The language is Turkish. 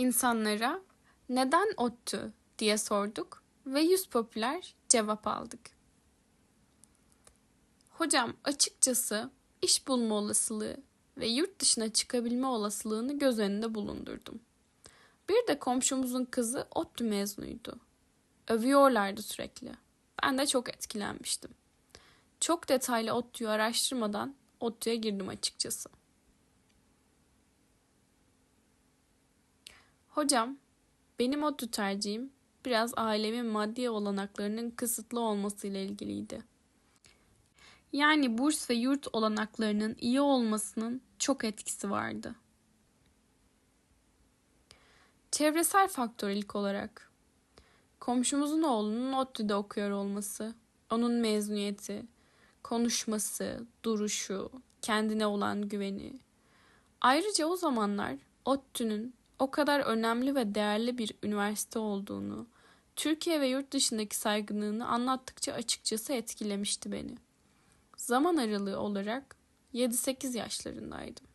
İnsanlara neden ODTÜ diye sorduk ve yüz popüler cevap aldık. Hocam açıkçası iş bulma olasılığı ve yurt dışına çıkabilme olasılığını göz önünde bulundurdum. Bir de komşumuzun kızı ODTÜ mezunuydu. Övüyorlardı sürekli. Ben de çok etkilenmiştim. Çok detaylı ODTÜ'yü araştırmadan ODTÜ'ye girdim açıkçası. Hocam, benim ODTÜ tercihim biraz ailemin maddi olanaklarının kısıtlı olmasıyla ilgiliydi. Yani burs ve yurt olanaklarının iyi olmasının çok etkisi vardı. Çevresel faktör ilk olarak. Komşumuzun oğlunun ODTÜ'de okuyor olması, onun mezuniyeti, konuşması, duruşu, kendine olan güveni. Ayrıca o zamanlar ODTÜ'nün o kadar önemli ve değerli bir üniversite olduğunu, Türkiye ve yurt dışındaki saygınlığını anlattıkça açıkçası etkilemişti beni. Zaman aralığı olarak 7-8 yaşlarındaydım.